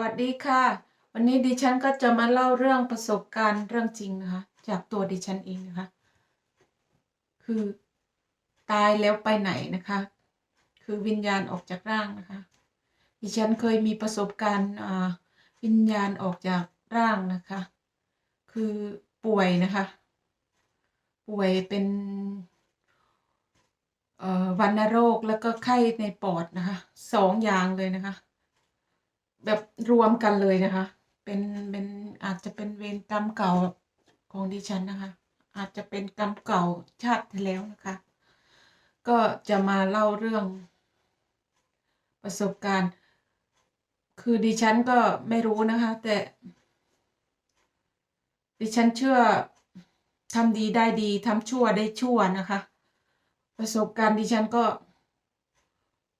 วัสดีค่ะ วันนี้ดิฉันก็จะมาเล่าเรื่องประสบการณ์เรื่องจริงนะคะ จากตัวดิฉันเองนะคะ คือตายแล้วไปไหนนะคะ คือวิญญาณออกจากร่างนะคะ ดิฉันเคยมีประสบการณ์วิญญาณออกจากร่างนะคะ คือป่วยนะคะ ป่วยเป็นวัณโรคแล้วก็ไข้ในปอดนะคะสองอย่างเลยนะคะ แบบรวมกันเลยนะคะ เป็นเป็นอาจจะเป็นเวรกรรมเก่าของดิฉันนะคะ อาจจะเป็นกรรมเก่าชาติที่แล้วนะคะ ก็จะมาเล่าเรื่องประสบการณ์ คือดิฉันก็ไม่รู้นะคะ แต่ ดิฉันเชื่อทำดีได้ดีทำชั่วได้ชั่วนะคะ ประสบการณ์ดิฉันก็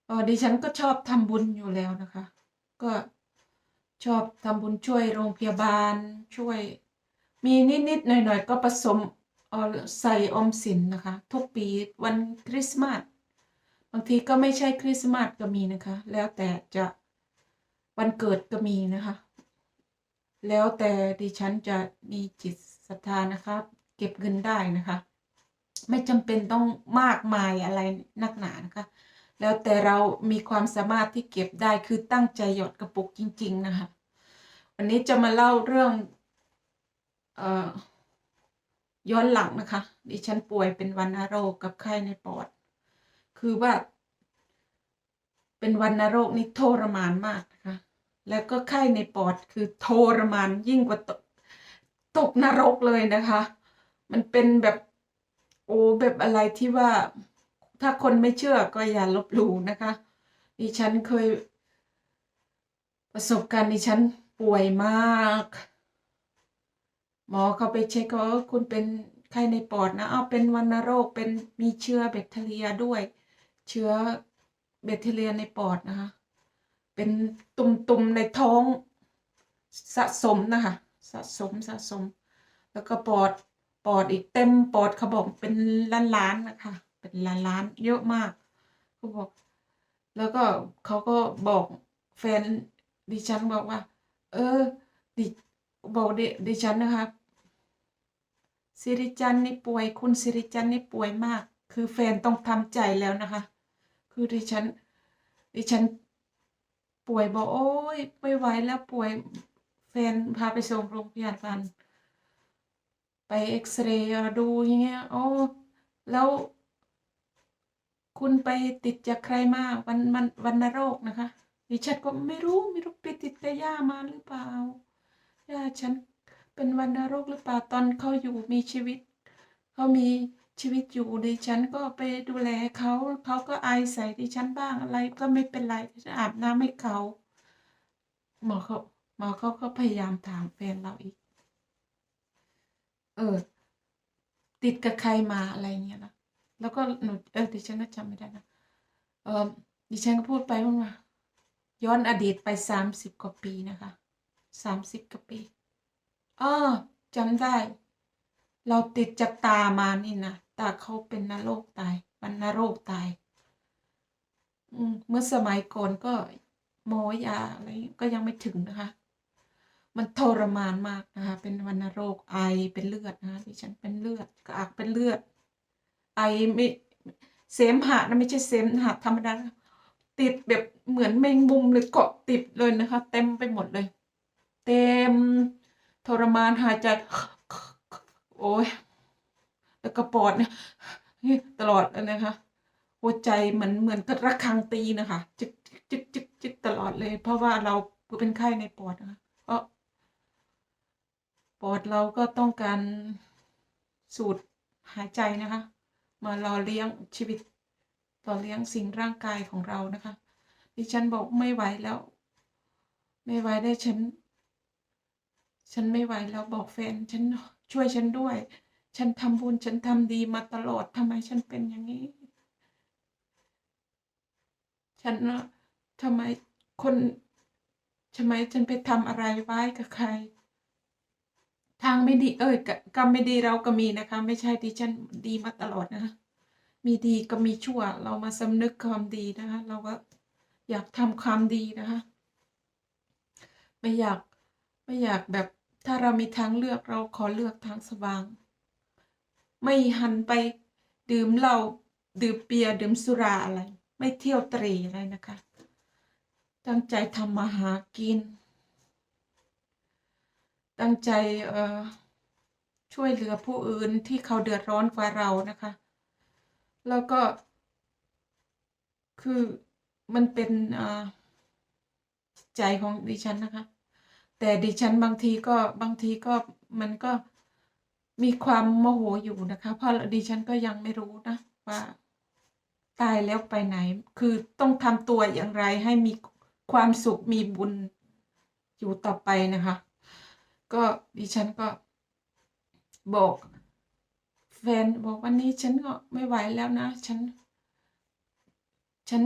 เออดิฉันก็ชอบทำบุญอยู่แล้วนะคะ ก็ ชอบทำบุญช่วยโรงพยาบาลช่วย มีนิดๆหน่อยๆ ก็ผสมเออใส่ออมสินนะคะ ทุกปีวันคริสต์มาสบางทีก็ไม่ใช่คริสต์มาสก็มีนะคะ แล้วแต่จะวันเกิดก็มีนะคะ แล้วแต่ดิฉันจะมีจิตศรัทธานะคะ เก็บเงินได้นะคะ ไม่จำเป็นต้องมากมายอะไรนักหนานะคะ แล้วแต่เรามีความสามารถที่เก็บได้คือตั้งใจหยอดกระปุกจริง ๆ นะคะ วันนี้จะมาเล่าเรื่องเอ่อย้อนหลังนะคะ ดิฉันป่วยเป็นวัณโรคกับไข้ในปอด คือว่า เป็นวัณโรคนี่ทรมานมากนะคะ แล้วก็ไข้ในปอดคือทรมานยิ่งกว่าตกตกนรกเลยนะคะ มันเป็นแบบโอ้แบบอะไรที่ว่า ถ้าคนไม่เชื่อก็อย่าลบหลู่นะคะดิฉันเคย ประสบการณ์ดิฉันป่วยมาก หมอเขาไปเช็คว่าคุณเป็นไข้ในปอดนะเอาเป็นวัณโรคเป็นมีเชื้อแบคทีเรียด้วย เชื้อแบคทีเรียในปอดนะคะ เป็นตุ่มๆในท้องสะสมนะคะ สะสมสะสม แล้วก็ปอดปอดอีกเต็มปอดเขาบอกเป็นล้านๆนะคะ เป็นล้านๆเยอะมากเขาบอก แล้วก็เขาก็บอกแฟนดิฉันบอกว่า เออ ดิบอกดิดิฉันนะคะสิริจันนี่ป่วย คุณสิริจันนี่ป่วยมาก คือแฟนต้องทำใจแล้วนะคะ คือดิฉัน ดิฉันป่วยบอกโอ้ยไม่ไหวแล้วป่วยแฟนพาไปส่งโรงพยาบาลไปเอ็กซเรย์ดูอย่างเงี้ยโอ้แล้ว คุณไปติดจากใครมาวันมันวันโรคนะคะดิฉันก็ไม่รู้ไม่รู้ไปติดกับย่ามาหรือเปล่าย่าฉันเป็นวันโรคหรือเปล่าตอนเขาอยู่มีชีวิตเขามีชีวิตอยู่ดิฉันก็ไปดูแลเขาเขาก็ไอใส่ดิฉันบ้างอะไรก็ไม่เป็นไรฉันอาบน้ำให้เขาหมอเขาหมอเขาก็พยายามถามแฟนเราอีก เออ ติดกับใครมาอะไรเงี้ยนะ แล้วก็หนูเออดิฉันก็จำไม่ได้นะเออดิฉันก็พูดไปพูดมาย้อนอดีตไปสามสิบกว่าปีนะคะสามสิบกว่าปีอ๋อจำได้ เราติดจากตามานี่นะตาเขาเป็นนรคตายมันนโรคตายอืมเมื่อสมัยก่อนก็หมอยาอะไรก็ยังไม่ถึงนะคะ มันทรมานมากนะคะ เป็นวัณโรคไอเป็นเลือดนะคะดิฉันเป็นเลือดกระอักเป็นเลือด ไอไม่เสมหะนะไม่ใช่เสมหะธรรมดาติดแบบเหมือนแมงมุมเลยเกาะติดเลยนะคะ เต็มไปหมดเลย เต็มทรมานหายใจ โอ้ยแล้วก็ปอดเนี่ยตลอดเลยนะคะ หัวใจเหมือนเหมือนกระฆังตีนะคะจึกจึกจึกจึกตลอดเลย เพราะว่าเราเป็นไข้ในปอดนะคะเพราะปอดเราก็ต้องการสูดหายใจนะคะ มาหล่อเลี้ยงชีวิตต่อเลี้ยงสิ่งร่างกายของเรานะคะ ดิฉันบอกไม่ไหวแล้ว ไม่ไหวได้ฉัน ฉันไม่ไหวแล้วบอกแฟนฉันช่วยฉันด้วย ฉันทำบุญฉันทำดีมาตลอดทำไมฉันเป็นอย่างนี้ ฉันทำไมคนทำไมฉันไปทำอะไรไว้กับใคร ทางไม่ดี เอ้ยกรรมไม่ดีเราก็มีนะคะ ไม่ใช่ดิฉันดีมาตลอดนะคะมีดีก็มีชั่ว เรามาสำนึกความดีนะคะ เราก็อยากทำความดีนะคะ ไม่อยากไม่อยากแบบถ้าเรามีทางเลือกเราขอเลือกทางสว่าง ไม่หันไปดื่มเหล้าดื่มเบียร์ดื่มสุราอะไร ไม่เที่ยวตร่อะไรนะคะ ตั้งใจทำมาหากิน ตั้งใจช่วยเหลือผู้อื่นที่เขาเดือดร้อนกว่าเรานะคะ แล้วก็ คือมันเป็นใจของดิฉันนะคะ แต่ดิฉันบางทีก็บางทีก็มันก็มีความโมโหอยู่นะคะ เพราะดิฉันก็ยังไม่รู้นะว่าตายแล้วไปไหน คือต้องทำตัวอย่างไรให้มีความสุขมีบุญอยู่ต่อไปนะคะ ก็ดิฉันก็บอก แฟนบอกวันนี้ฉันก็ไม่ไหวแล้วนะ ฉัน ฉัน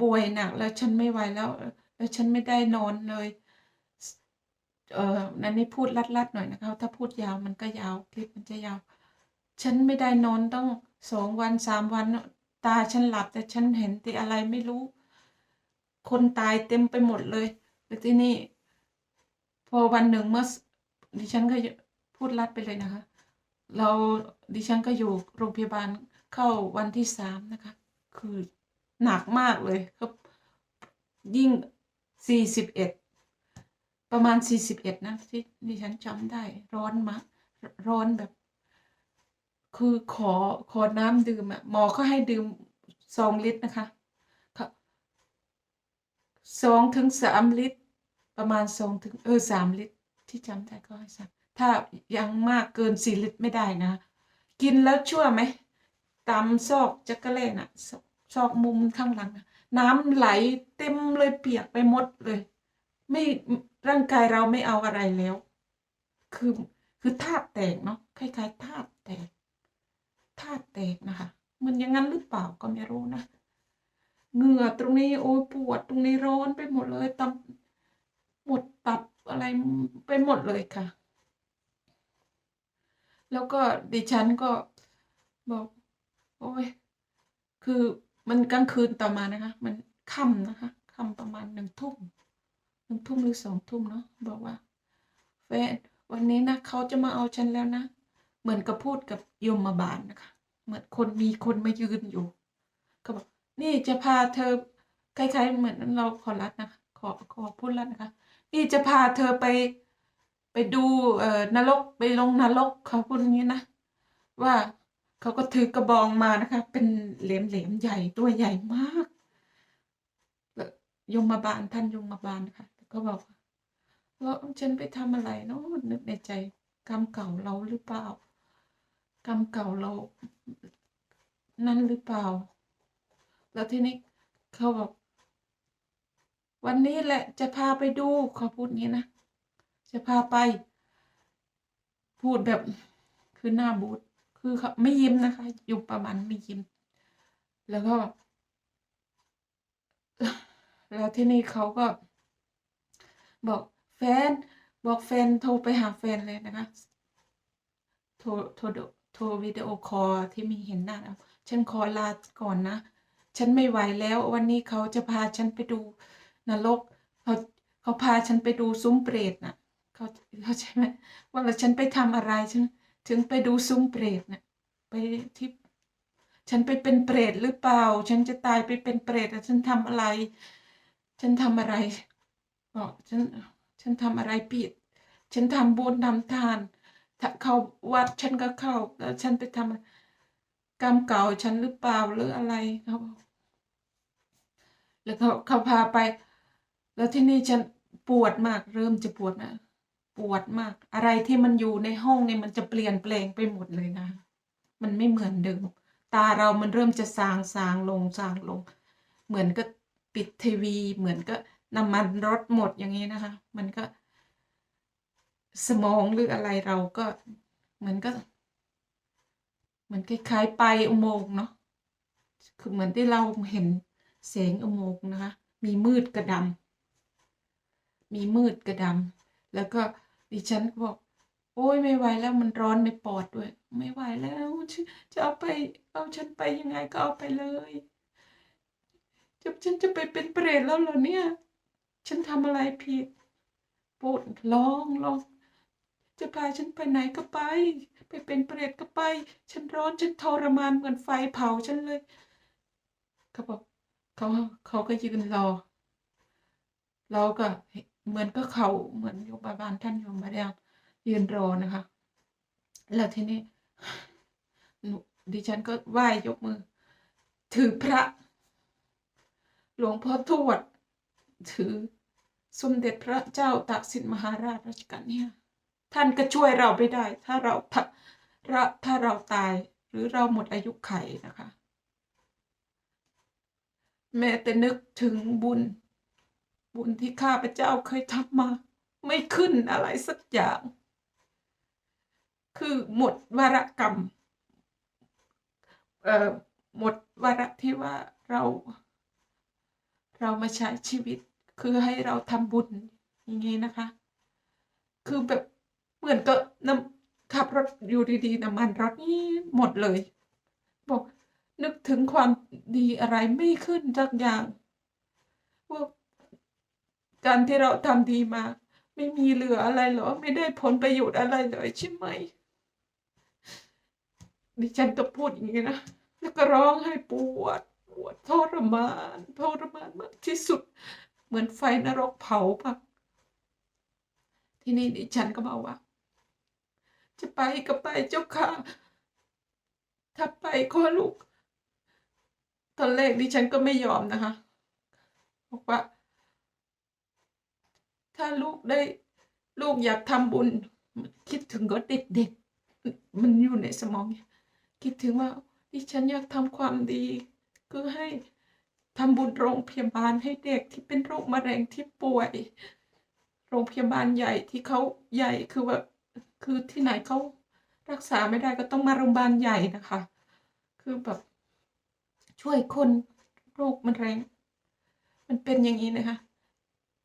ป่วยหนักแล้วฉันไม่ไหวแล้ว แล้วฉันไม่ได้นอนเลย เออนันนี่พูดลัดๆหน่อยนะคะ ถ้าพูดยาวมันก็ยาวคลิปมันจะยาว ฉันไม่ได้นอนต้องสองวันสามวันตาฉันหลับแต่ฉันเห็นต่อะไรไม่รู้ คนตายเต็มไปหมดเลยแล้วที่นี่ อวันหนึ่งเมื่อดิฉันก็พูดลัดไปเลยนะคะ เราดิฉันก็อยู่โรงพยาบาลเข้าวันที่สามนะคะ คือหนักมากเลยครับ ยิ่งสี่สิบเอ็ดประมาณสี่สิบเอ็ดนะที่ดิฉันจำได้ ร้อนมากร้อนแบบ คือขอขอน้ำดื่มอะหมอเขาให้ดื่มสองลิตรนะคะสองถึงสามลิตร ประมาณสองถึงเออสามลิตร ที่จำได้ก็ให้สักถ้ายังมากเกินสี่ลิตรไม่ได้นะ กินแล้วชั่วไหมตามซอกจักรเล่น่ะซอกมุมข้างหลังนะน้ำไหลเต็มเลยเปียกไปหมดเลย ไม่ร่างกายเราไม่เอาอะไรแล้ว คือคือธาตุแตกเนาะคล้ายๆธาตุแตกธาตุแตกนะคะมันอย่างนั้นหรือเปล่าก็ไม่รู้นะเหงื่อตรงนี้โอ้ยปวดตรงนี้ร้อนไปหมดเลยตำหม อะไรไปหมดเลยค่ะ แล้วก็ดิฉันก็บอก โอ้ย คือมันกลางคืนต่อมานะคะ มันค่ำนะคะค่ำประมาณหนึ่งทุ่มหนึ่งทุ่มหรือสองทุ่มเนาะบอกว่าแฟนวันนี้นะเขาจะมาเอาฉันแล้วนะ เหมือนกับพูดกับโยมมาบาลนะคะ เหมือนคนมีคนมายืนอยู่เขาบอกนี่จะพาเธอคล้ายๆเหมือนเราขอรัดนะคะขอขอพูดรัดนะคะ นี่จะพาเธอไป ไปดูเอ่อนรกไปลงนรกเขาพูดอย่างนี้นะว่าเขาก็ถือกระบองมานะคะ เป็นเหลมเหลมใหญ่ตัวใหญ่มากยมาบาลท่านยมาบาลนะคะก็บอกว่าแล้วฉันไปทำอะไรเนาะนึกในใจกรรมเก่าเราหรือเปล่ากรรมเก่าเรา นั่นหรือเปล่า แล้วทีนี้เขาบอก วันนี้แหละจะพาไปดูเขาพูดงี้นะ จะพาไป พูดแบบคือหน้าบูดคือเขาไม่ยิ้มนะคะ อยู่ประมาณไม่ยิ้ม แล้วก็ แล้วที่นี่เขาก็ บอกแฟน บอกแฟนโทรไปหาแฟนเลยนะคะ โทรโทรโทรวิดีโอคอลที่มีเห็นหน้าแล้วฉันขอลาก่อนนะ ฉันไม่ไหวแล้ว วันนี้เขาจะพาฉันไปดู นรกเขาเขาพาฉันไปดูซุ้มเปรตน่ะเขาเขาใช่ไหมว่าแล้วฉันไปทำอะไรฉัน ถึงไปดูซุ้มเปรตน่ะไปที่ฉันไปเป็นเปรตหรือเปล่า ฉันจะตายไปเป็นเปรตแล้วฉันทำอะไร ฉันทำอะไรบอกฉันฉันทำอะไรผิด ฉันทำบุญทำทานถ้าเข้าวัดฉันก็เข้า แล้วฉันไปทำกรรมเก่าฉันหรือเปล่าหรืออะไรเขาบอกแล้วเขาเขาพาไป แล้วที่นี่ฉันปวดมากเริ่มจะปวดนะปวดมาก อะไรที่มันอยู่ในห้องเนี่ยมันจะเปลี่ยนแปลงไปหมดเลยนะ มันไม่เหมือนเดิม ตาเรามันเริ่มจะสางสางลงสางลง เหมือนก็ปิดทีวี เหมือนก็น้ำมันรถหมดอย่างนี้นะคะ มันก็ สมองหรืออะไรเราก็เหมือนก็ เหมือนคล้ายๆไปอุโมงค์เนาะคือเหมือนที่เราเห็นแสงอุโมงค์นะคะ มีมืดกระดำ มีมืดกระดำแล้วก็ดิฉันก็บอก โอ้ยไม่ไหวแล้วมันร้อนในปอดด้วย ไม่ไหวแล้วจะเอาไป เอาฉันไปยังไงก็เอาไปเลยจะฉันจะไปเป็นเปรตแล้วเหรอเนี่ย ฉันทำอะไรผิดพูดร้องร้องจะพาฉันไปไหนก็ไป ไปเป็นเปรตก็ไป ฉันร้อนฉันทรมานเหมือนไฟเผาฉันเลย เขาบอกเขาเขาก็ยืนรอ เราก็ เหมือนก็เขาเหมือนโยมบาลท่านโยมมาแล้วยืนรอนะคะ แล้วทีนี้หนูดิฉันก็ไหว้ยกมือ ถือพระ หลวงพ่อทวด ถือสมเด็จพระเจ้าตากสินมหาราชรัชกาลเนี่ยท่านก็ช่วยเราไม่ได้ ถ้าเราถ้าถ้าถ้าเราตายหรือเราหมดอายุไขนะคะ แม้แต่นึกถึงบุญ บุญที่ข้าพเจ้าเคยทำมา ไม่ขึ้นอะไรสักอย่าง คือหมดวาระกรรมเอ่อหมดวาระที่ว่าเรา เรามาใช้ชีวิต คือให้เราทำบุญอย่างนี้นะคะ คือแบบเหมือนก็น้ำขับรถอยู่ดีๆน้ำมันรถนี่หมดเลย บอกนึกถึงความดีอะไรไม่ขึ้นสักอย่างว่า การที่เราทำดีมา ไม่มีเหลืออะไรหรอ ไม่ได้ผลประโยชน์อะไรเลยใช่ไหมดิฉันก็พูดอย่างนี้นะแล้วก็ร้องให้ปวดปวดทรมานทรมานมากที่สุด เหมือนไฟนรกเผาปะทีนี้ดิฉันก็บอกว่า จะไปก็ไปเจ้าค่ะ ถ้าไปขอลูก ตอนแรกดิฉันก็ไม่ยอมนะคะบอกว่า ถ้าลูกได้ลูกอยากทำบุญ คิดถึงก็เด็กๆ มันอยู่ในสมอง คิดถึงว่าดิฉันอยากทำความดี คือให้ทำบุญโรงพยาบาลให้เด็กที่เป็นโรคมะเร็งที่ป่วย โรงพยาบาลใหญ่ที่เขาใหญ่คือแบบคือที่ไหนเขารักษาไม่ได้ก็ต้องมาโรงพยาบาลใหญ่นะคะ คือแบบช่วยคนโรคมะเร็ง มันเป็นอย่างนี้นะคะ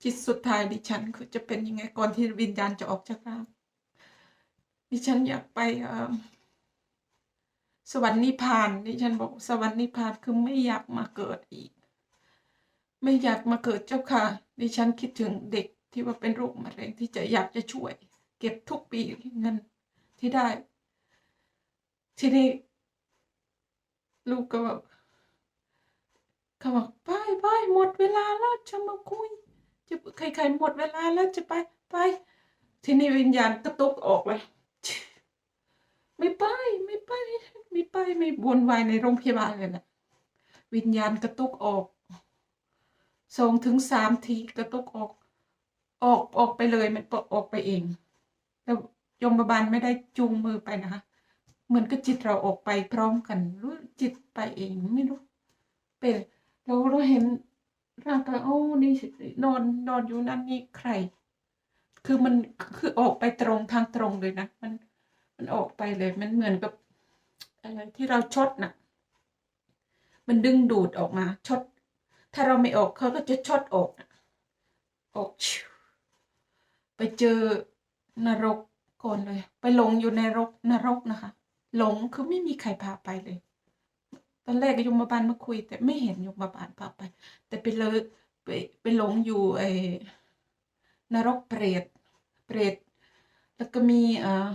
จิตสุดท้ายดิฉันคือจะเป็นยังไงก่อนที่วิญญาณจะออกจากร่างดิฉันอยากไปสวรรค์นิพพานดิฉันบอกสวรรค์นิพพานคือไม่อยากมาเกิดอีก ไม่อยากมาเกิดเจ้าค่ะ ดิฉันคิดถึงเด็กที่ว่าเป็นโรคมะเร็งที่จะอยากจะช่วย เก็บทุกปีเงินที่ได้ ทีนี้ลูกก็แบบเขาบอกไปไปหมดเวลาแล้วจะมาคุย จะใครๆหมดเวลาแล้วจะไปไป ทีนี้วิญญาณกระตุกออกเลย ไม่ไปไม่ไปไม่ไปไม่วนวายในโรงพยาบาลเลยนะวิญญาณกระตุกออกสองถึงสามทีกระตุกออก ออกออกไปเลยมันออกไปเองแล้วยมบาลไม่ได้จูงมือไปนะคะเหมือนกับจิตเราออกไปพร้อมกันรู้จิตไปเองไม่รู้เป็นเราเราเห็น ร่างกายโอ้นี่นอนนอนอยู่นั่นนี่ใคร คือมันคือออกไปตรงทางตรงเลยนะ มันมันออกไปเลย มันเหมือนกับอะไรที่เราชดน่ะ มันดึงดูดออกมาชด ถ้าเราไม่ออกเขาก็จะชดออกออกไปเจอนรกก่อนเลย ไปหลงอยู่ในรกนรกนะคะ หลงคือไม่มีใครพาไปเลย ตอนแรกก็ยมบาลมาคุย แต่ไม่เห็นยมบาลพาไป แต่ไปเลยไปไปหลงอยู่ไอ้นรกเปรตเปรตแล้วก็มีเอ่อ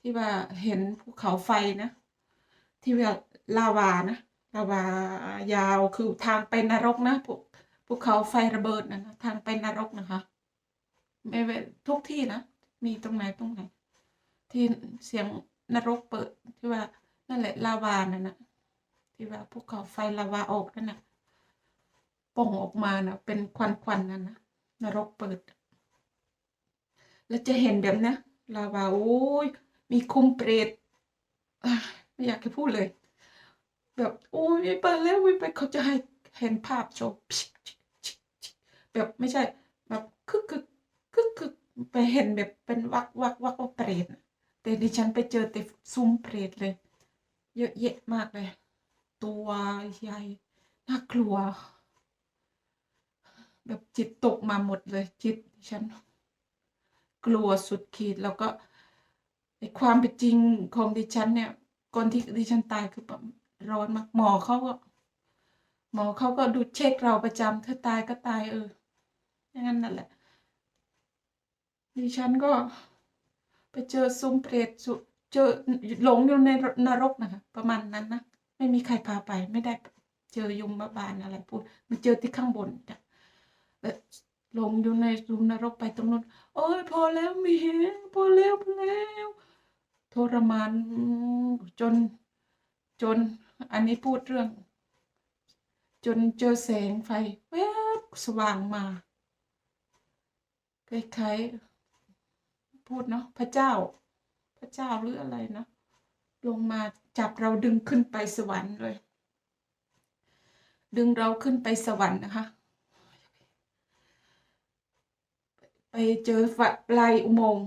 ที่ว่าเห็นภูเขาไฟนะ ที่ว่าลาวานะลาวายาวคือทางไปนรกนะภูภูเขาไฟระเบิดนะทางไปนรกนะคะไม่เว้นทุกที่นะมีตรงไหนตรงไหน ที่เสียงนรกเปิดที่ว่า นั่นแหละลาวานั่นนะที่ว่าภูเขาไฟลาวาออกนั่นนะป่องออกมานะเป็นควันควันๆนั่นนะนรกเปิด แล้วจะเห็นแบบนะลาวาโอ้ยมีคุมเปรตไม่อยากจะพูดเลย แบบโอ้ยไปแล้วไม่ไปเขาจะให้เห็นภาพโชว์แบบไม่ใช่แบบคึกคึกคึกคึกไปเห็นแบบเป็นวักวักวักว่าเปรตแต่ดิฉันไปเจอแต่ซุ้มเปรตเลย เยอะแยะมากเลย ตัวใหญ่น่ากลัว แบบจิตตกมาหมดเลย จิตดิฉัน กลัวสุดขีดแล้วก็ในความเป็นจริงของดิฉันเนี่ยก่อนที่ดิฉันตายคือแบบร้อนมากหมอเขาก็หมอเขาก็ดูเช็คเราประจำเธอตายก็ตายเอออย่างนั้นนั่นแหละดิฉันก็ไปเจอซุ้มเปรตสุ เจอหลงอยู่ในนรกนะคะ ประมาณนั้นนะไม่มีใครพาไป ไม่ได้เจอยมบาลอะไรพูดมันเจอที่ข้างบนจ้ะหลงอยู่ในซุมนรกไปตรงนู้นโอ้ยพอแล้วมีเหพอแล้วพอแล้วทรมานจนจน อันนี้พูดเรื่อง จนเจอแสงไฟแวบสว่างมาคล้ายๆพูดเนาะพระเจ้า ระเจ้าหรืออะไรนะลงมาจับเราดึงขึ้นไปสวรรค์เลย ดึงเราขึ้นไปสวรรค์นะคะ ไปเจอฝะปลายอุโมงค์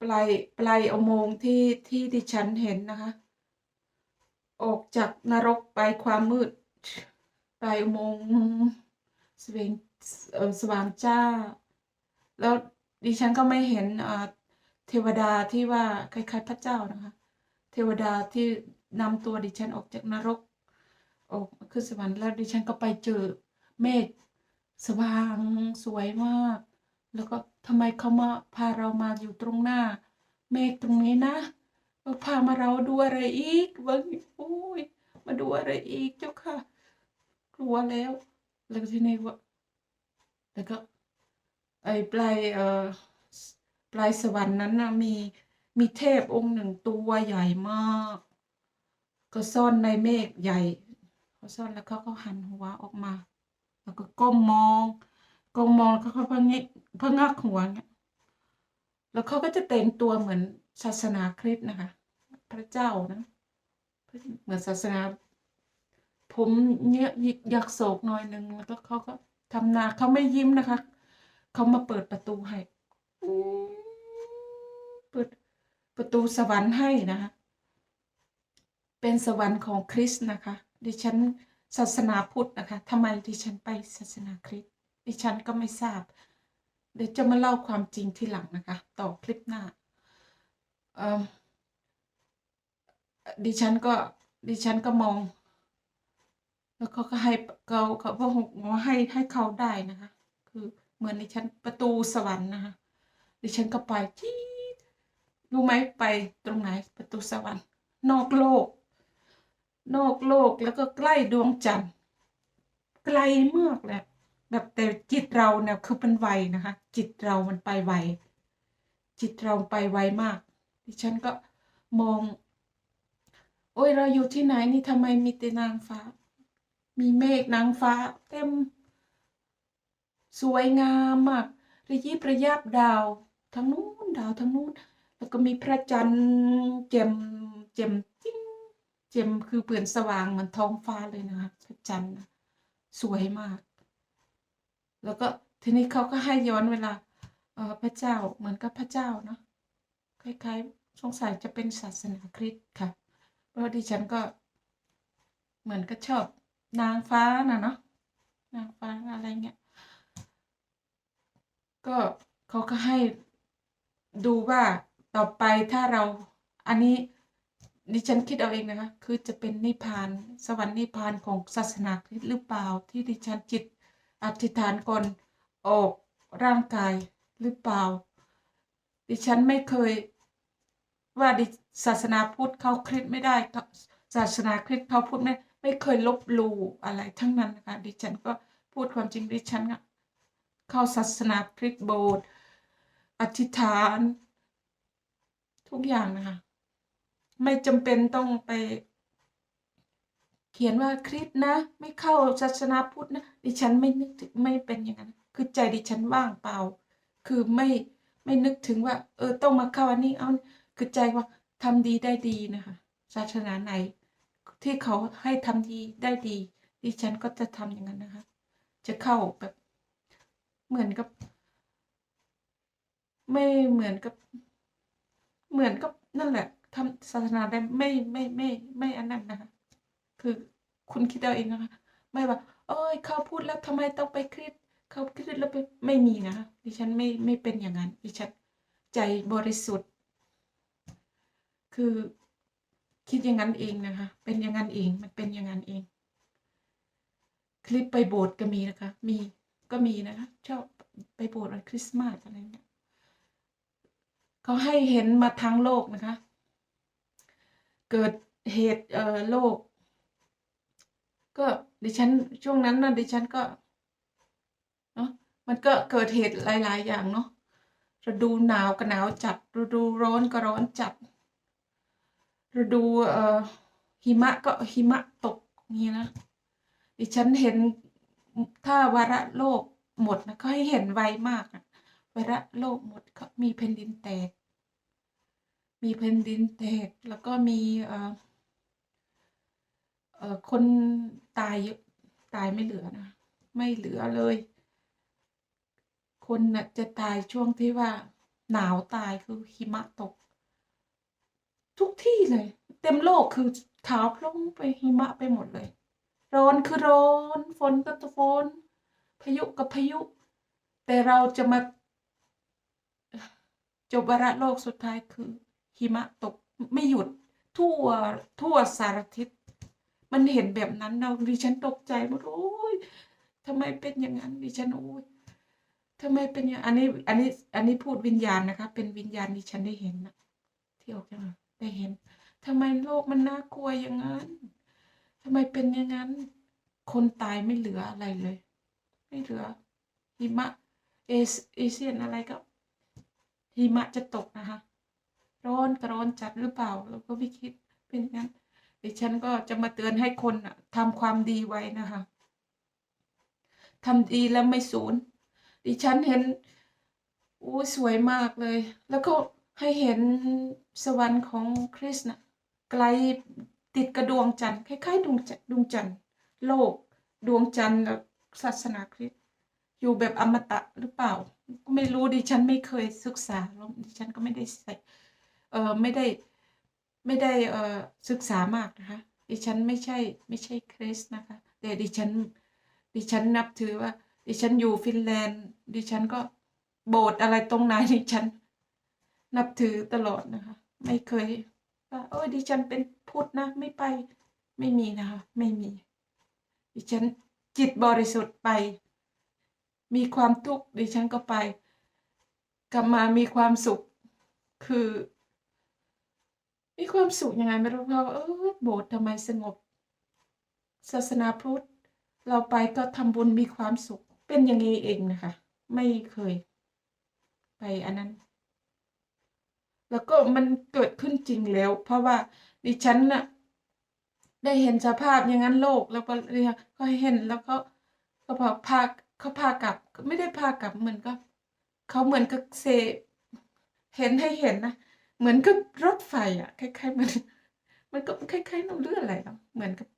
ปลายปลายอุโมงค์ที่ที่ดิฉันเห็นนะคะ ออกจากนรกไปความมืด ปลายอุโมงค์สว่างสว่างจ้า แล้วดิฉันก็ไม่เห็นอ่า เทวดาที่ว่าคล้ายๆพระเจ้านะคะ เทวดาที่นำตัวดิฉันออกจากนรก ออกมาขึ้นสวรรค์แล้วดิฉันก็ไปเจอเมฆสว่างสวยมาก แล้วก็ทำไมเขามาพาเรามาอยู่ตรงหน้า เมฆตรงนี้นะพามาเราดูอะไรอีกวะโอ้ยมาดูอะไรอีกเจ้าค่ะ กลัวแล้ว แล้วทีนี้ว่าแล้วก็ไอ้ปลายเอ่อ ปลายสวรรค์นั้นนะมีมีเทพองค์หนึ่งตัวใหญ่มาก ก็ซ่อนในเมฆใหญ่เขาซ่อนแล้วเขาก็หันหัวออกมา แล้วก็ก้มมองก้มมองแล้วเขาก็พะเงกพะงักหัวเงี้ยแล้วเขาก็จะแต่งตัวเหมือนศาสนาคริสต์นะคะ พระเจ้านะเหมือนศาสนา ผมเนี่ยยิกยักโศกหน่อยหนึ่งแล้วก็เขาก็ทำนาเขาไม่ยิ้มนะคะ เขามาเปิดประตูให้อื เปิดประตูสวรรค์ให้นะคะ เป็นสวรรค์ของคริสต์นะคะ ดิฉันศาสนาพุทธนะคะทำไมดิฉันไปศาสนาคริสต์ดิฉันก็ไม่ทราบ เดี๋ยวจะมาเล่าความจริงที่หลังนะคะ ต่อคลิปหน้าดิฉันก็ดิฉันก็มอง แล้วเขาก็ให้เขาเขาพระหกว่าให้ให้เขาได้นะคะ คือเหมือนดิฉันประตูสวรรค์นะคะดิฉันก็ไปจี๊ด รู้ไหมไปตรงไหนประตูสวรรค์ นอกโลก นอกโลกแล้วก็ใกล้ดวงจันทร์ไกลมากแหละแบบแต่จิตเราเนี่ยคือเป็นไวนะคะ จิตเรามันไปไวจิตเราไปไวมาก ดิฉันก็มอง โอ้ยเราอยู่ที่ไหนนี่ทำไมมีแต่นางฟ้า มีเมฆนางฟ้า เต็ม สวยงามมากระยิบระยับดาวทั้งนู้นดาวทั้งนู้น แล้วก็มีพระจันทร์เจมเจมจิ้งเจมคือเปลือนสว่างเหมือนท้องฟ้าเลยนะคะพระจันทร์สวยมาก แล้วก็ทีนี้เขาก็ให้ย้อนเวลาเออพระเจ้าเหมือนกับพระเจ้าเนาะคล้ายๆสงสัยจะเป็นศาสนาคริสต์ค่ะเพราะดิฉันก็เหมือนก็ชอบนางฟ้านะเนาะนางฟ้าอะไรเงี้ยก็เขาก็ให้ดูว่า ต่อไปถ้าเราอันนี้ดิฉันคิดเอาเองนะคะ คือจะเป็นนิพพานสวรรค์นิพพานของศาสนาคริสต์หรือเปล่า ที่ดิฉันจิตอธิษฐานก่อนออกร่างกายหรือเปล่า ดิฉันไม่เคยว่าดิศาสนาพุทธเขาคริสต์ไม่ได้ศาสนาคริสต์เขาพูดไม่ไม่เคยลบลู่อะไรทั้งนั้นนะคะดิฉันก็พูดความจริงดิฉันเข้าศาสนาคริสต์โบสถ์อธิษฐาน ทุกอย่างนะคะ ไม่จำเป็นต้องไป เขียนว่าคริสนะ ไม่เข้าศาสนาพุทธนะ ดิฉันไม่นึกถึงไม่เป็นอย่างนั้น คือใจดิฉันว่างเปล่า คือไม่ไม่นึกถึงว่า เออต้องมาเข้าอันนี้เอาคือใจว่าทำดีได้ดีนะคะ ศาสนาไหน ที่เขาให้ทำดีได้ดี ดิฉันก็จะทำอย่างนั้นนะคะ จะเข้าแบบเหมือนกับ ไม่เหมือนกับ เหมือนกับนั่นแหละทำศาสนาได้ไม่ไม่ไม่ไม่อันนั้นนะคะ คือคุณคิดเอาเองนะคะ ไม่ว่า เอ้ย เขาพูดแล้วทำไมต้องไปคริสต์เขาคริสต์แล้วไปไม่มีนะคะดิฉันไม่ไม่เป็นอย่างนั้นดิฉันใจบริสุทธิ์ คือคิดอย่างนั้นเองนะคะ เป็นอย่างนั้นเองมันเป็นอย่างนั้นเอง คลิปไปโบสถ์ก็มีนะคะ มีก็มีนะคะชอบไปโบสถ์วันคริสต์มาสอะไรเนี่ย เขาให้เห็นมาทั้งโลกนะคะ เกิดเหตุเอ่อโลก ก็ดิฉันช่วงนั้นนะดิฉันก็เนาะมันก็เกิดเหตุหลาย ๆ อย่างเนาะฤดูหนาวก็หนาวจัดฤดูร้อนก็ร้อนจัดฤดูเอ่อหิมะก็หิมะตกนี่นะดิฉันเห็นถ้าวาระโลกหมดนะก็ให้เห็นไวมากนะวาระโลกหมดก็มีแผ่นดินแตก มีแผ่นดินแตกแล้วก็มีคนตายเยอะตายไม่เหลือนะ ไม่เหลือเลย คนนะจะตายช่วงที่ว่าหนาวตายคือหิมะตก ทุกที่เลย เต็มโลกคือขาวพลงไปหิมะไปหมดเลย ร้อนคือร้อนฝนก็ฝนพายุกับพายุ แต่เราจะมาจบวาระโลกสุดท้ายคือ หิมะตกไม่หยุดทั่วทั่วสารทิศมันเห็นแบบนั้นเราดิฉันตกใจหมดโอ้ยทำไมเป็นอย่างนั้นดิฉันโอ้ยทำไมเป็นอย่างอันนี้อันนี้อันนี้พูดวิญญาณนะคะ เป็นวิญญาณดิฉันได้เห็นนะที่ออกจากได้เห็นทำไมโลกมันน่ากลัวอย่างนั้นทำไมเป็นอย่างนั้น คนตายไม่เหลืออะไรเลย ไม่เหลือหิมะเอเอเชียนอะไรก็หิมะจะตกนะคะ ร้อนกระร้อนจัดหรือเปล่าเราก็ไม่คิดเป็นอย่างนั้นดิฉันก็จะมาเตือนให้คนทำความดีไว้นะคะทำดีแล้วไม่สูญดิฉันเห็นโอ้สวยมากเลย แล้วก็ให้เห็นสวรรค์ของคริสต์นะไกลติดกระดวงจันทร์คล้ายๆดวงจันทร์ดวงจันทร์โลกดวงจันทร์กับศาสนาคริสต์อยู่แบบอมตะหรือเปล่า ไม่รู้ดิฉันไม่เคยศึกษาดิฉันก็ไม่ได้ใส่ เออไม่ได้ไม่ได้เอ่อศึกษามากนะคะ ดิฉันไม่ใช่ไม่ใช่คริสนะคะ แต่ดิฉันดิฉันนับถือว่า ดิฉันอยู่ฟินแลนด์ ดิฉันก็โบสถ์อะไรตรงไหนดิฉัน นับถือตลอดนะคะ ไม่เคยว่าโอ้ยดิฉันเป็นพุทธนะ ไม่ไปไม่มีนะคะ ไม่มี ดิฉันจิตบริสุทธิ์ไป มีความทุกข์ดิฉันก็ไป กลับมามีความสุขคือ มีความสุขยังไงไม่รู้เพราะว่าเออโบสถ์ทำไมสงบ ศาสนาพุทธ เราไปก็ทำบุญมีความสุข เป็นอย่างนี้เองนะคะ ไม่เคย ไปอันนั้น แล้วก็มันเกิดขึ้นจริงแล้ว เพราะว่าดิฉันน่ะได้เห็นสภาพอย่างนั้นโลกแล้วก็เรียก็เห็นแล้วก็ก็พาพาเขาพากลับ ไม่ได้พากลับเหมือนกับเขาเหมือนกับเซเห็นให้เห็นนะ เหมือนกับรถไฟอะคล้ายๆมันมันก็คล้ายๆน้ำเลือดอะไรเนาะเหมือนกับ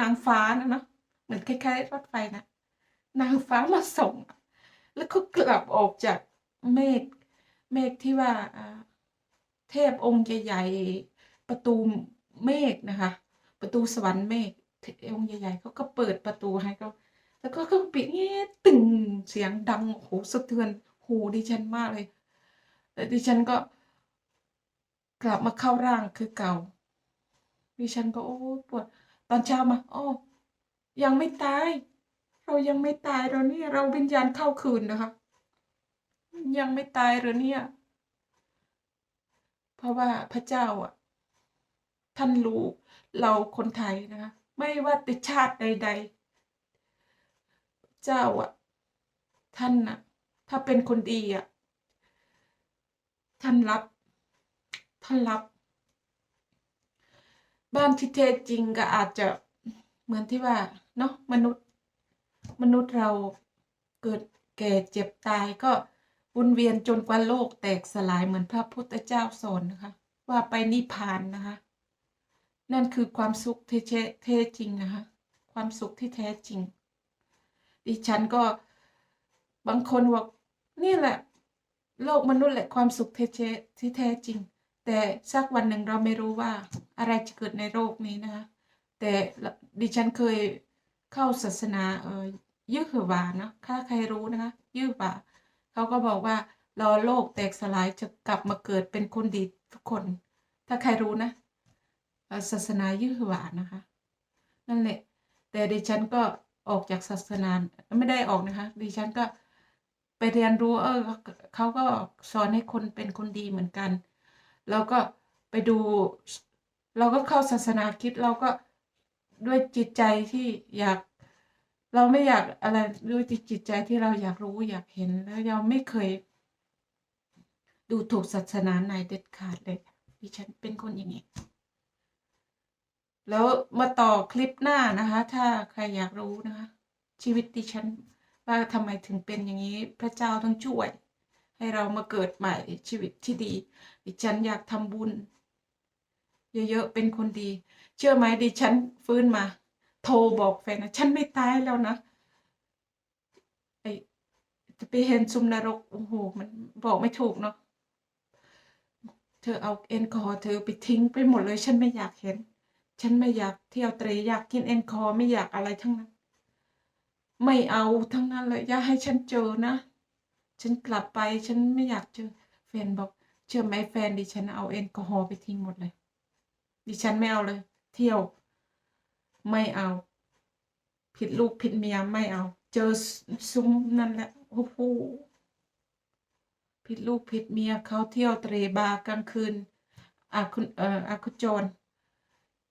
นางฟ้านะเนาะเหมือนคล้ายๆรถไฟนะนางฟ้ามาส่ง แล้วก็กลับออกจากเมฆเมฆที่ว่าเทพองค์ใหญ่ๆประตูเมฆนะคะ ประตูสวรรค์เมฆองค์ใหญ่ๆเขาก็เปิดประตูให้เขาแล้วก็เขาปิดเงี้ยตึงเสียงดังโอ้โหสะเทือนหูดิฉันมากเลยดิฉันก็ กลับมาเข้าร่างคือเก่าดิฉันก็โอ้ปวดตอนเช้ามาโอ้ยังไม่ตาย เรายังไม่ตายเราเนี่ยเราวิญญาณเข้าคืนนะคะ ยังไม่ตายหรือเนี่ย เพราะว่าพระเจ้าอะ ท่านรู้เราคนไทยนะคะ ไม่ว่าติชาติใด ๆ เจ้าอะ ท่านน่ะ ถ้าเป็นคนดีอะ ท่านรับ ท่านรับ บ้านที่แท้จริงก็อาจจะเหมือนที่ว่าเนาะมนุษย์มนุษย์เราเกิดแก่เจ็บตายก็วนเวียนจนกว่าโลกแตกสลายเหมือนพระพุทธเจ้าสอนนะคะ ว่าไปนิพพานนะคะ นั่นคือความสุขที่แท้จริงนะคะ ความสุขที่แท้จริง ดิฉันก็บางคนบอกนี่แหละ โลกมนุษย์แหละความสุขแท้ที่แท้จริง แต่สักวันหนึ่งเราไม่รู้ว่าอะไรจะเกิดในโลกนี้นะคะแต่ดิฉันเคยเข้าศาสนาเออยือวาเนาะถ้าใครรู้นะคะยื้อวาเขาก็บอกว่ารอโลกแตกสลายจะกลับมาเกิดเป็นคนดีทุกคน ถ้าใครรู้นะศาสนายือวานะคะ นั่นแหละ แต่ดิฉันก็ออกจากศาสนาไม่ได้ออกนะคะ ดิฉันก็ไปเรียนรู้เออเขาก็สอนให้คนเป็นคนดีเหมือนกัน แล้วก็ไปดู เราก็เข้าศาสนาคิดเราก็ด้วยจิตใจที่อยาก เราไม่อยากอะไรด้วยจิตใจที่เราอยากรู้อยากเห็นแล้วเราไม่เคย ดูถูกศาสนาไหนเด็ดขาดเลยดิฉันเป็นคนอย่างนี้แล้วมาต่อคลิปหน้านะคะ ถ้าใครอยากรู้นะคะ ชีวิตดิฉันว่าทำไมถึงเป็นอย่างนี้ พระเจ้าต้องช่วย ให้เรามาเกิดใหม่ชีวิตที่ดี ดิฉันอยากทำบุญ เยอะๆเป็นคนดี เชื่อไหมดิฉันฟื้นมา โทรบอกแฟนนะฉันไม่ตายแล้วนะไอจะไปเห็นซุมนรกโอ้โหมันบอกไม่ถูกเนาะเธอเอาเอ็นคอร์เธอไปทิ้งไปหมดเลย ฉันไม่อยากเห็น ฉันไม่อยากเที่ยวเตรอยากกินเอ็นคอร์ไม่อยากอะไรทั้งนั้น ไม่เอาทั้งนั้นเลยอย่าให้ฉันเจอนะ ฉันกลับไปฉันไม่อยากเจอแฟนบอก เชื่อไหมแฟนดิฉันเอาแอลกอฮอล์ไปทิ้งหมดเลย ดิฉันไม่เอาเลย เที่ยว ไม่เอา ผิดลูกผิดเมียไม่เอา เจอซุ้มนั่นแหละโอ้โหผิดลูกผิดเมียเขาเที่ยวเตรบาร์กลางคืนอาคุณเอ่ออาคุณโจร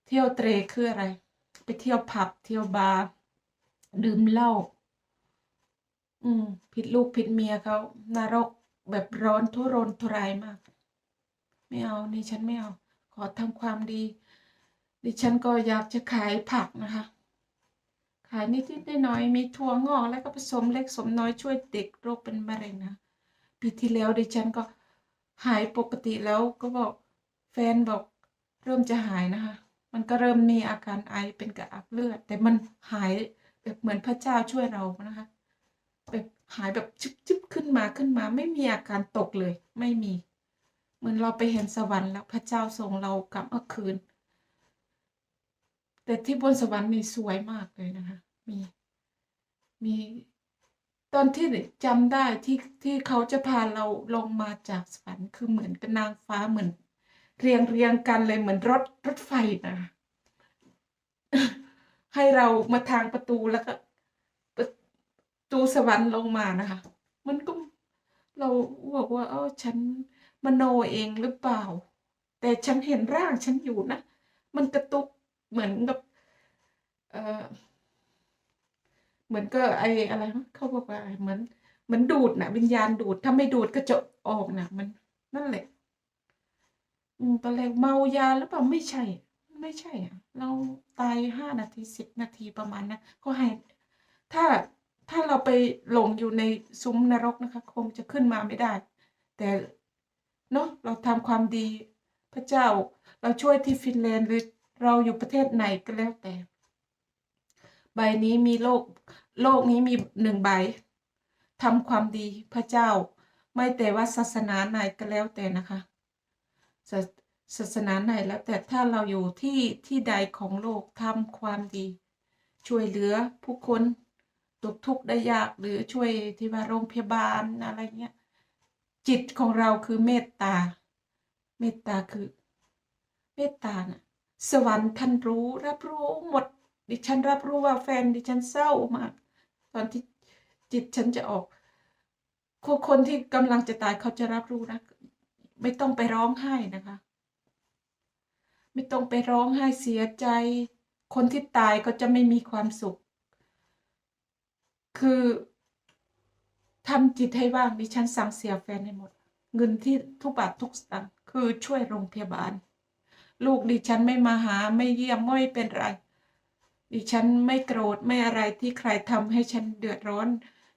เที่ยวเตรคืออะไร ไปเที่ยวผับเที่ยวบาร์ดื่มเหล้า อืมผิดลูกผิดเมียเขานรกแบบร้อนทุรนทุรายมาก ไม่เอานี่ฉันไม่เอา ขอทำความดี ดิฉันก็อยากจะขายผักนะคะ ขายนิดๆหน่อยๆมีถั่วงอกแล้วก็ผสมเล็กสมน้อยช่วยเด็กโรคเป็นมะเร็งนะปีที่แล้วดิฉันก็หายปกติแล้วก็บอกแฟนบอกเริ่มจะหายนะคะ มันก็เริ่มมีอาการไอเป็นกระอักเลือด แต่มันหายแบบเหมือนพระเจ้าช่วยเรานะคะ หายแบบจุบๆขึ้นมาขึ้นมา ไม่มีอาการตกเลย ไม่มี เหมือนเราไปเห็นสวรรค์แล้วพระเจ้าส่งเรากลับเมื่อคืน แต่ที่บนสวรรค์นี่สวยมากเลยนะคะ มี มี ตอนที่จำได้ที่ที่เขาจะพาเราลงมาจากสวรรค์คือเหมือนกับนางฟ้าเหมือน เรียงเรียงกันเลยเหมือนรถรถไฟนะให้เรามาทางประตูแล้วก็ ตูสวรรค์ลงมานะคะ มันก็เราบอกว่าเออฉันมโนเองหรือเปล่า แต่ฉันเห็นร่างฉันอยู่นะ มันกระตุกเหมือนกับเออเหมือนก็ไออะไรเขาบอกว่าเหมือนเหมือนดูดนะวิญญาณดูดถ้าไม่ดูดก็จะออกนะมันนั่นแหละตอนแรกเมายาหรือเปล่าไม่ใช่ ไม่ใช่อะเราตายห้านาทีสิบนาทีประมาณนะก็ให้ถ้า ถ้าเราไปหลงอยู่ในซุ้มนรกนะคะ คงจะขึ้นมาไม่ได้ แต่เนาะเราทำความดีพระเจ้าเราช่วยที่ฟินแลนด์หรือเราอยู่ประเทศไหนก็แล้วแต่ ใบนี้มีโลก โลกนี้มีหนึ่งใบทำความดีพระเจ้า ไม่แต่ว่าศาสนาไหนก็แล้วแต่นะคะศาศาสนาไหนแล้วแต่ถ้าเราอยู่ที่ที่ใดของโลกทำความดี ช่วยเหลือผู้คน ตกทุกข์ได้ยากหรือช่วยที่ว่าโรงพยาบาลอะไรเงี้ยจิตของเราคือเมตตา เมตตาคือ เมตตาน่ะสวรรค์ท่านรู้รับรู้หมด ดิฉันรับรู้ว่าแฟนดิฉันเศร้ามาก ตอนที่จิตฉันจะออกคนคนที่กำลังจะตายเขาจะรับรู้นะ ไม่ต้องไปร้องไห้นะคะ ไม่ต้องไปร้องไห้เสียใจ คนที่ตายก็จะไม่มีความสุข คือทำจิตให้ว่างดิฉันสั่งเสียแฟนให้หมด เงินที่ทุกบาททุกสตางค์คือช่วยโรงพยาบาล ลูกดิฉันไม่มาหาไม่เยี่ยมไม่เป็นไร ดิฉันไม่โกรธไม่อะไรที่ใครทำให้ฉันเดือดร้อน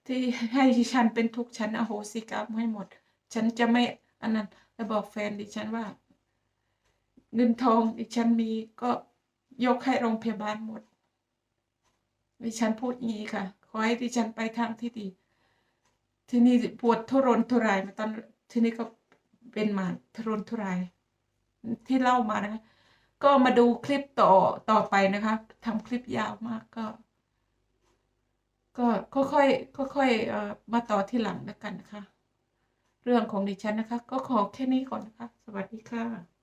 ที่ให้ดิฉันเป็นทุกข์ฉันอโหสิกรรมให้หมด ฉันจะไม่อันนั้นแล้วบอกแฟนดิฉันว่า เงินทองดิฉันมีก็ยกให้โรงพยาบาลหมดดิฉันพูดงี้ค่ะ อให้ดิฉันไปทางที่ดี ที่นี่ปวดทุรนทุรายมาตอนที่นี่ก็เป็นมาทุรนทุราย ที่เล่ามานะคะก็มาดูคลิปต่อต่อไปนะคะทำคลิปยาวมากก็ ก็ค่อยๆค่อยๆเอ่อมาต่อที่หลังแล้วกันนะคะ เรื่องของดิฉันนะคะ ก็ขอแค่นี้ก่อนนะคะ สวัสดีค่ะ